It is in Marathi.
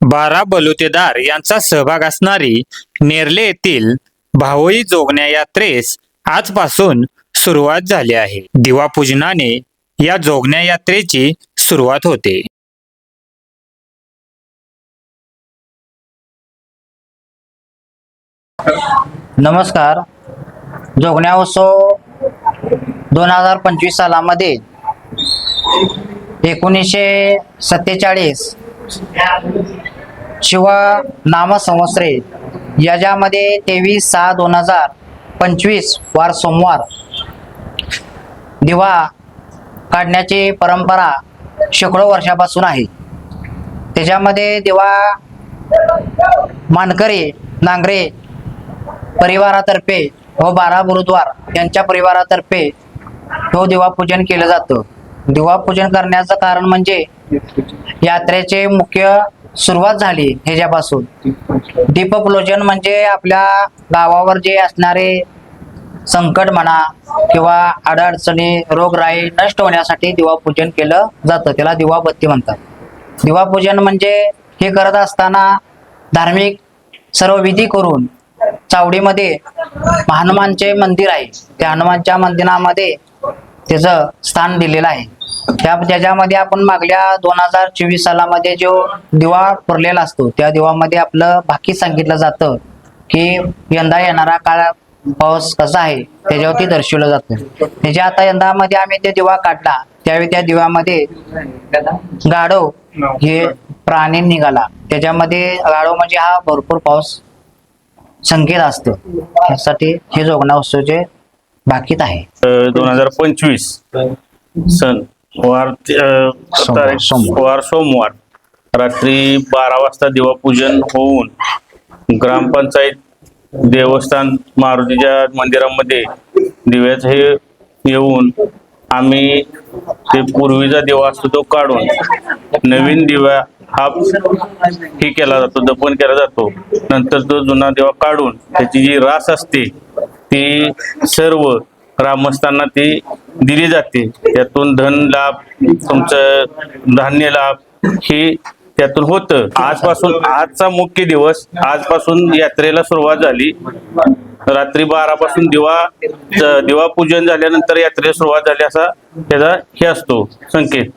बारा बलुतेदार यांचा सहभाग असणारी नेरले येथील भावई जोगण्या यात्रेस आजपासून सुरुवात झाली आहे. दिवापूजनाने या जोगण्या यात्रेची सुरुवात होते. नमस्कार. जोगण्या उत्सव दोन हजार पंचवीस सालामध्ये एकोणीसशे सत्तेचाळीस शिव नामसंवत्सरे. याच्यामध्ये तेवीस सहा दोन हजार पंचवीस वार सोमवार. दिवा काढण्याची परंपरा शेकडो वर्षापासून आहे. त्याच्यामध्ये दिवा मानकरी नांगरे परिवारातर्फे व बारा गुरुद्वार यांच्या परिवारातर्फे हो दिवापूजन केलं जातं. दिवापूजन करण्याचं कारण म्हणजे यात्रेचे मुख्य सुरुवात झाली ह्याच्यापासून. दीपप्लोजन म्हणजे आपल्या गावावर जे असणारे संकट म्हणा किंवा अडचणी रोगराई नष्ट होण्यासाठी दिवापूजन केलं जातं. त्याला दिवाबत्ती म्हणतात. दिवापूजन म्हणजे हे करत असताना धार्मिक सर्व विधी करून चावडीमध्ये हनुमानचे मंदिर आहे. त्या हनुमानच्या मंदिरामध्ये त्याचं स्थान दिलेलं आहे. त्याच्यामध्ये आपण मागल्या दोन हजार चोवीस सालामध्ये जो दिवा पुरलेला असतो त्या दिवामध्ये आपलं बाकी सांगितलं जातं की यंदा येणारा काळ पाऊस कसा आहे त्याच्यावरती दर्शवलं जातं. त्याच्या आता यंदामध्ये आम्ही ते दिवा काढला त्यावेळी त्या दिव्यामध्ये गाढव हे प्राणी निघाला. त्याच्यामध्ये गाढव म्हणजे हा भरपूर पाऊस संकेत असतो. त्यासाठी हे जोगणा उत्सवचे बाकीत आहे. दोन हजार पंचवीस सन. वार तारीख सोमवार. वार सोमवार रात्री बारा वाजता दिवापूजन होऊन ग्रामपंचायत देवस्थान मारुतीच्या मंदिरामध्ये दिव्याच हे येऊन आम्ही ते पूर्वीचा दिवा असतो तो काढून नवीन दिवा हा हे केला जातो दफन केला जातो नंतर तो जुना दिवा काढून त्याची जी रास असते ती सर्व ग्रामस्थांना ती दिली जाते. त्यातून धन लाभ तुमचं धान्य लाभ हे त्यातून होतं. आजपासून आजचा मुख्य दिवस आजपासून यात्रेला सुरुवात झाली. रात्री बारा पासून दिवा दिवा पूजन झाल्यानंतर यात्रेला सुरुवात झाली असा त्याचा हे असतो संकेत.